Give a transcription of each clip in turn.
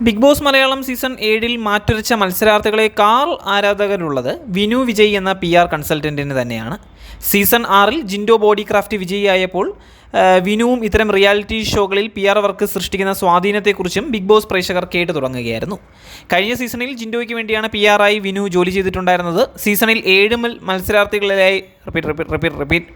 Big boss Malayalam season ഏഴിൽ മാറ്റുരച്ച മത്സരാർത്ഥികളെ കാൾ ആരാധകരുള്ളത് വിനു വിജയ് എന്ന പി ആർ കൺസൾട്ടന്റിന് തന്നെയാണ്. സീസൺ ആറിൽ ജിൻഡോ ബോഡി ക്രാഫ്റ്റ് വിജയിയായപ്പോൾ വിനുവും ഇത്തരം റിയാലിറ്റി ഷോകളിൽ പി ആർ വർക്ക് സൃഷ്ടിക്കുന്ന സ്വാധീനത്തെക്കുറിച്ചും ബിഗ് ബോസ് പ്രേക്ഷകർ കേട്ടു തുടങ്ങുകയായിരുന്നു. കഴിഞ്ഞ സീസണിൽ ജിൻഡോയ്ക്ക് വേണ്ടിയാണ് പി ആർ ആയി വിനു ജോലി ചെയ്തിട്ടുണ്ടായിരുന്നത്. സീസണിൽ ഏഴ് മത്സരാർത്ഥികളിലായി repeat repeat repeat repeat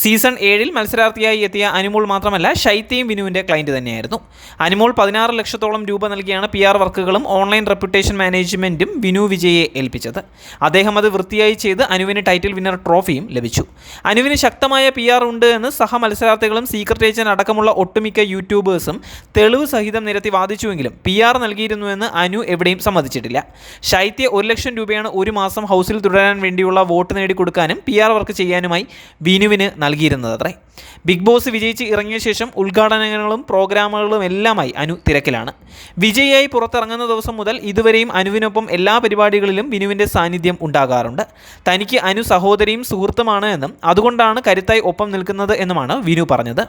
season ഏഴിൽ മത്സരാർത്ഥിയായി എത്തിയ അനുമോൾ മാത്രമല്ല ശൈത്യയും വിനുവിന്റെ ക്ലയന്റ് തന്നെയായിരുന്നു. അനുമോൾ പതിനാറ് ലക്ഷത്തോളം രൂപ നൽകിയാണ് പി ആർ വർക്കുകളും ഓൺലൈൻ റെപ്യൂട്ടേഷൻ മാനേജ്മെന്റും വിനു വിജയെ ഏൽപ്പിച്ചത്. അദ്ദേഹം അത് വൃത്തിയായി ചെയ്ത് അനുവിന് ടൈറ്റിൽ വിന്നർ ട്രോഫിയും ലഭിച്ചു. അനുവിന് ശക്തമായ പി ആർ ഉണ്ട് എന്ന് സഹ മത്സരാർത്ഥികളും സീക്രട്ട് ഏജന്റ് അടക്കമുള്ള ഒട്ടുമിക്ക യൂട്യൂബേഴ്സും തെളിവ് സഹിതം നിരത്തി വാദിച്ചുവെങ്കിലും പി ആർ നൽകിയിരുന്നുവെന്ന് അനു എവിടെയും സമ്മതിച്ചിട്ടില്ല. ശൈത്യ ഒരു ലക്ഷം രൂപയാണ് ഒരു മാസം ഹൗസിൽ തുടരാൻ വേണ്ടിയുള്ള വോട്ട് നേടിക്കൊടുക്കാനും പി ആർ വർക്ക് ചെയ്യാനുമായി വിനുവിന് നൽകിയിരുന്നത് അത്രേ. ബിഗ് ബോസ് വിജയിച്ച് ഇറങ്ങിയ ശേഷം ഉദ്ഘാടനങ്ങളും പ്രോഗ്രാമുകളും എല്ലാമായി അനു തിരക്കിലാണ്. വിജയിയായി പുറത്തിറങ്ങുന്ന ദിവസം മുതൽ ഇതുവരെയും അനുവിനൊപ്പം എല്ലാ പരിപാടികളിലും വിനുവിന്റെ സാന്നിധ്യം ഉണ്ടാകാറുണ്ട്. തനിക്ക് അനു സഹോദരിയും സുഹൃത്തുമാണ് എന്നും അതുകൊണ്ടാണ് കരുത്തായി ഒപ്പം നിൽക്കുന്നത് എന്നുമാണ് വിനു പറഞ്ഞത്.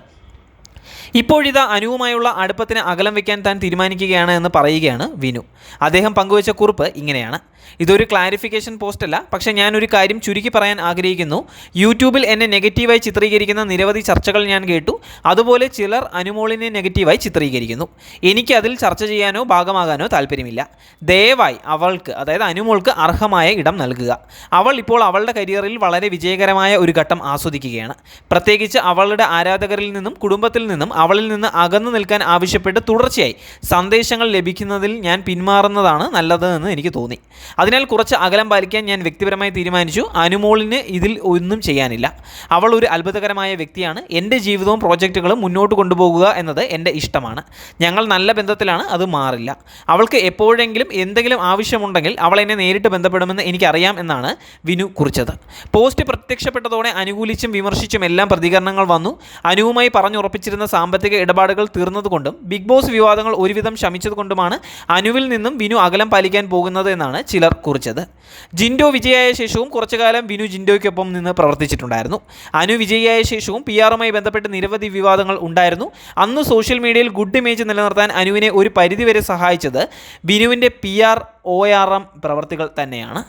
ഇപ്പോഴിതാ അനുവുമായുള്ള അടുപ്പത്തിന് അകലം വയ്ക്കാൻ താൻ തീരുമാനിക്കുകയാണ് എന്ന് പറയുകയാണ് വിനു. അദ്ദേഹം പങ്കുവച്ച കുറിപ്പ് ഇങ്ങനെയാണ്. ഇതൊരു ക്ലാരിഫിക്കേഷൻ പോസ്റ്റല്ല പക്ഷേ ഞാനൊരു കാര്യം ചുരുക്കി പറയാൻ ആഗ്രഹിക്കുന്നു. യൂട്യൂബിൽ എന്നെ നെഗറ്റീവായി ചിത്രീകരിക്കുന്ന നിരവധി ചർച്ചകൾ ഞാൻ കേട്ടു. അതുപോലെ ചിലർ അനുമോളിനെ നെഗറ്റീവായി ചിത്രീകരിക്കുന്നു. എനിക്ക് അതിൽ ചർച്ച ചെയ്യാനോ ഭാഗമാകാനോ താല്പര്യമില്ല ദയവായി അവൾക്ക് അതായത് അനുമോൾക്ക് അർഹമായ ഇടം നൽകുക. അവൾ ഇപ്പോൾ അവളുടെ കരിയറിൽ വളരെ വിജയകരമായ ഒരു ഘട്ടം ആസ്വദിക്കുകയാണ്. പ്രത്യേകിച്ച് അവളുടെ ആരാധകരിൽ നിന്നും കുടുംബത്തിൽ നിന്നും അവളിൽ നിന്ന് അകന്നു നിൽക്കാൻ ആവശ്യപ്പെട്ട് തുടർച്ചയായി സന്ദേശങ്ങൾ ലഭിക്കുന്നതിൽ ഞാൻ പിന്മാറുന്നതാണ് നല്ലത് എന്ന് എനിക്ക് തോന്നി. അതിനാൽ കുറച്ച് അകലം പാലിക്കാൻ ഞാൻ വ്യക്തിപരമായി തീരുമാനിച്ചു. അനുമോളിന് ഇതിൽ ഒന്നും ചെയ്യാനില്ല. അവൾ ഒരു അത്ഭുതകരമായ വ്യക്തിയാണ്. എന്റെ ജീവിതവും പ്രോജക്റ്റുകളും മുന്നോട്ട് കൊണ്ടുപോകുക എന്നത് എന്റെ ഇഷ്ടമാണ്. ഞങ്ങൾ നല്ല ബന്ധത്തിലാണ് അത് മാറില്ല. അവൾക്ക് എപ്പോഴെങ്കിലും എന്തെങ്കിലും ആവശ്യമുണ്ടെങ്കിൽ അവൾ എന്നെ നേരിട്ട് ബന്ധപ്പെടുമെന്ന് എനിക്കറിയാം എന്നാണ് വിനു കുറിച്ചത്. പോസ്റ്റ് പ്രത്യക്ഷപ്പെട്ടതോടെ അനുകൂലിച്ചും വിമർശിച്ചും എല്ലാം പ്രതികരണങ്ങൾ വന്നു. അനുവുമായി പറഞ്ഞുറപ്പിച്ചിരുന്ന സാമ്പത്തിക ഇടപാടുകൾ തീർന്നതുകൊണ്ടും ബിഗ് ബോസ് വിവാദങ്ങൾ ഒരുവിധം ശമിച്ചതുകൊണ്ടുമാണ് അനുവിൽ നിന്നും വിനു അകലം പാലിക്കാൻ പോകുന്നത് എന്നാണ് ചിലർ കുറിച്ചത്. ജിൻഡോ വിജയായ ശേഷവും കുറച്ചു കാലം വിനു ജിൻഡോയ്ക്കൊപ്പം നിന്ന് പ്രവർത്തിച്ചിട്ടുണ്ടായിരുന്നു. അനു വിജയിയായ ശേഷവും പി ആറുമായി ബന്ധപ്പെട്ട് നിരവധി വിവാദങ്ങൾ ഉണ്ടായിരുന്നു. അന്ന് സോഷ്യൽ മീഡിയയിൽ ഗുഡ് ഇമേജ് നിലനിർത്താൻ അനുവിനെ ഒരു പരിധിവരെ സഹായിച്ചത് ബിനുവിന്റെ P R O R M പ്രവർത്തികൾ തന്നെയാണ്.